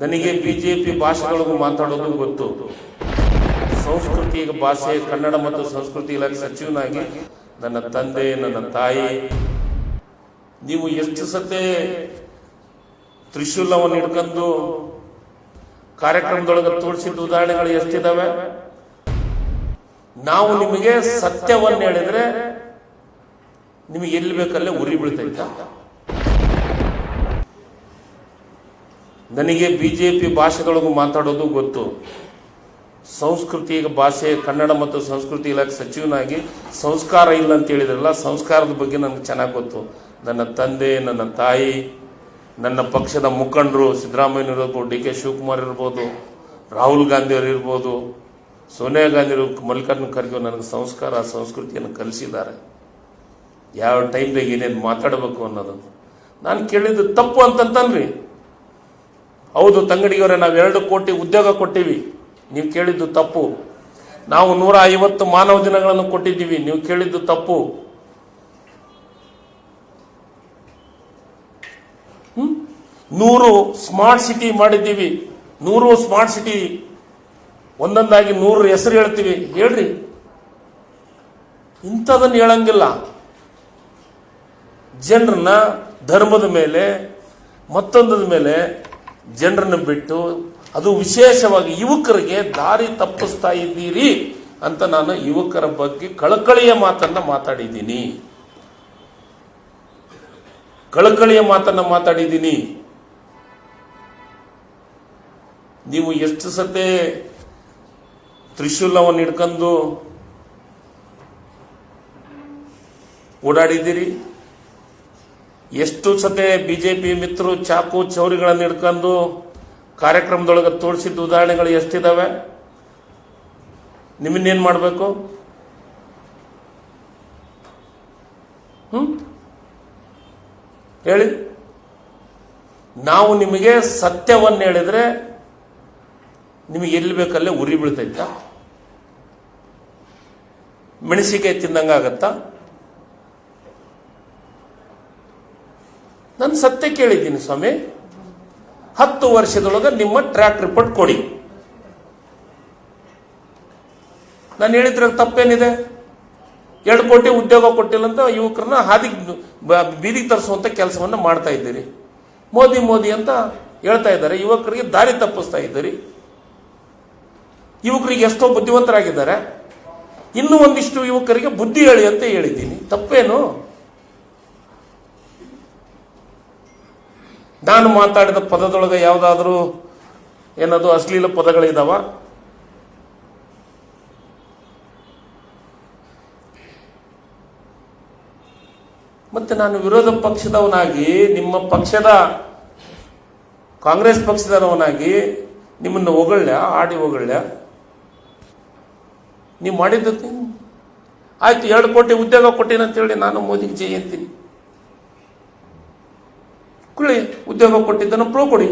ನನಗೆ B J P ಭಾಷೆಗಳಿಗೂ ಮಾತಾಡೋದು ಗೊತ್ತು. ಸಂಸ್ಕೃತಿ ಭಾಷೆ, ಕನ್ನಡ ಮತ್ತು ಸಂಸ್ಕೃತಿ ಇಲಾಖೆ ಸಚಿವನಾಗಿ ನನ್ನ ತಂದೆ, ನನ್ನ ತಾಯಿ. ನೀವು ಎಷ್ಟು ಸತೆ ತ್ರಿಶೂಲವನ್ನು ಹಿಡ್ಕೊಂಡು ಕಾರ್ಯಕ್ರಮದೊಳಗೆ ತೋರಿಸಿದ ಉದಾಹರಣೆಗಳು ಎಷ್ಟಿದಾವೆ? ನಾವು ನಿಮಗೆ ಸತ್ಯವನ್ನು ಹೇಳಿದ್ರೆ ನಿಮಗೆ ಎಲ್ಲಿ ಬೇಕಲ್ಲೇ ಉರಿ ಬೀಳ್ತೈತ. ನನಗೆ ಬಿ ಜೆ ಪಿ ಭಾಷೆಗಳಿಗೂ ಮಾತಾಡೋದು ಗೊತ್ತು. ಸಂಸ್ಕೃತಿ ಭಾಷೆ, ಕನ್ನಡ ಮತ್ತು ಸಂಸ್ಕೃತಿ ಇಲಾಖೆ ಸಚಿವನಾಗಿ ಸಂಸ್ಕಾರ ಇಲ್ಲ ಅಂತ ಹೇಳಿದ್ರಲ್ಲ, ಸಂಸ್ಕಾರದ ಬಗ್ಗೆ ನನಗೆ ಚೆನ್ನಾಗಿ ಗೊತ್ತು. ನನ್ನ ತಂದೆ, ನನ್ನ ತಾಯಿ, ನನ್ನ ಪಕ್ಷದ ಮುಖಂಡರು, ಸಿದ್ದರಾಮಯ್ಯ ಇರ್ಬೋದು, ಡಿ ಕೆ ಶಿವಕುಮಾರ್ ಇರ್ಬೋದು, ರಾಹುಲ್ ಗಾಂಧಿ ಅವರು ಇರ್ಬೋದು, ಸೋನಿಯಾ ಗಾಂಧಿ ಮಲ್ಲಿಕಾರ್ಜುನ ಖರ್ಗೆ ನನಗೆ ಸಂಸ್ಕಾರ, ಸಂಸ್ಕೃತಿಯನ್ನು ಕಲಿಸಿದ್ದಾರೆ. ಯಾವ ಟೈಮ್ದಾಗ ಏನೇನು ಮಾತಾಡಬೇಕು ಅನ್ನೋದು. ನಾನು ಕೇಳಿದ್ದು ತಪ್ಪು ಅಂತಂತನ್ರಿ. ಹೌದು ತಂಗಡಿಯವರೇ, ನಾವು ಎರಡು ಕೋಟಿ ಉದ್ಯೋಗ ಕೊಟ್ಟಿವಿ. ನೀವು ಕೇಳಿದ್ದು ತಪ್ಪು. ನಾವು ನೂರ ಐವತ್ತು ಮಾನವ ದಿನಗಳನ್ನು ಕೊಟ್ಟಿದ್ದೀವಿ. ನೀವು ಕೇಳಿದ್ದು ತಪ್ಪು? ನೂರು ಸ್ಮಾರ್ಟ್ ಸಿಟಿ ಮಾಡಿದ್ದೀವಿ. ನೂರು ಸ್ಮಾರ್ಟ್ ಸಿಟಿ, ಒಂದೊಂದಾಗಿ ನೂರು ಹೆಸರು ಹೇಳ್ತೀವಿ. ಹೇಳ್ರಿ. ಇಂಥದನ್ನು ಹೇಳಂಗಿಲ್ಲ. ಜನರನ್ನ ಧರ್ಮದ ಮೇಲೆ ಮತ್ತೊಂದದ ಮೇಲೆ ಜನರನ್ನ ಬಿಟ್ಟು ಅದು ವಿಶೇಷವಾಗಿ ಯುವಕರಿಗೆ ದಾರಿ ತಪ್ಪಿಸ್ತಾ ಇದ್ದೀರಿ ಅಂತ ನಾನು ಯುವಕರ ಬಗ್ಗೆ ಕಳಕಳಿಯ ಮಾತನ್ನ ಮಾತಾಡಿದ್ದೀನಿ. ಕಳಕಳಿಯ ಮಾತನ್ನ ಮಾತಾಡಿದ್ದೀನಿ. ನೀವು ಎಷ್ಟು ಸತೆ ತ್ರಿಶೂಲವನ್ನು ಹಿಡ್ಕೊಂಡು ಓಡಾಡಿದ್ದೀರಿ? ಎಷ್ಟು ಸತೆ ಬಿಜೆಪಿ ಮಿತ್ರರು ಚಾಕು ಚೌರಿಗಳನ್ನು ಹಿಡ್ಕೊಂಡು ಕಾರ್ಯಕ್ರಮದೊಳಗೆ ತೋರಿಸಿದ್ದ ಉದಾಹರಣೆಗಳು ಎಷ್ಟಿದಾವೆ? ನಿಮ್ಮನ್ನೇನು ಮಾಡಬೇಕು? ಹೇಳಿ. ನಾವು ನಿಮಗೆ ಸತ್ಯವನ್ನು ಹೇಳಿದ್ರೆ ನಿಮಗೆ ಎಲ್ಲಿ ಬೇಕಲ್ಲೇ ಉರಿ ಬೀಳ್ತೈತ. ಮೆಣಸಿಕಾಯಿ ತಿಂದಂಗಾಗತ್ತಾ? ನಾನು ಸತ್ಯ ಕೇಳಿದ್ದೀನಿ ಸ್ವಾಮಿ. ಹತ್ತು ವರ್ಷದೊಳಗೆ ನಿಮ್ಮ ಟ್ರ್ಯಾಕ್ ರಿಪೋರ್ಟ್ ಕೊಡಿ. ನಾನು ಹೇಳಿದ್ರೆ ತಪ್ಪೇನಿದೆ? ಎರಡು ಕೋಟಿ ಉದ್ಯೋಗ ಕೊಟ್ಟಿಲ್ಲ ಅಂತ ಯುವಕರನ್ನ ಹಾದಿಗೆ ಬೀದಿಗೆ ತರಿಸುವಂತ ಕೆಲಸವನ್ನ ಮಾಡ್ತಾ ಇದ್ದೀರಿ. ಮೋದಿ ಮೋದಿ ಅಂತ ಹೇಳ್ತಾ ಇದ್ದಾರೆ. ಯುವಕರಿಗೆ ದಾರಿ ತಪ್ಪಿಸ್ತಾ ಇದ್ದೀರಿ. ಯುವಕರಿಗೆ ಎಷ್ಟೋ ಬುದ್ಧಿವಂತರಾಗಿದ್ದಾರೆ. ಇನ್ನೂ ಒಂದಿಷ್ಟು ಯುವಕರಿಗೆ ಬುದ್ಧಿ ಹೇಳಿ ಅಂತ ಹೇಳಿದ್ದೀನಿ. ತಪ್ಪೇನು? ನಾನು ಮಾತಾಡಿದ ಪದದೊಳಗೆ ಯಾವುದಾದ್ರೂ ಏನದು ಅಶ್ಲೀಲ ಪದಗಳಿದಾವ? ಮತ್ತೆ ನಾನು ವಿರೋಧ ಪಕ್ಷದವನಾಗಿ, ನಿಮ್ಮ ಪಕ್ಷದ ಕಾಂಗ್ರೆಸ್ ಪಕ್ಷದವನಾಗಿ ನಿಮ್ಮನ್ನು ಹೊಗಳ್ಯ ಆಡಿ ಹೊಗಳ್ಯ ನೀವು ಮಾಡಿದ್ದು ಆಯ್ತು, ಎರಡು ಕೋಟಿ ಉದ್ಯೋಗ ಕೊಟ್ಟಿನಂತೇಳಿ ನಾನು ಮೋದಿಗೆ ಜೈ ಕುಳ್ಳಿ ಉದ್ಯೋಗ ಕೊಟ್ಟಿದ್ದನ್ನು ಪ್ರೋ ಕೊಡಿ.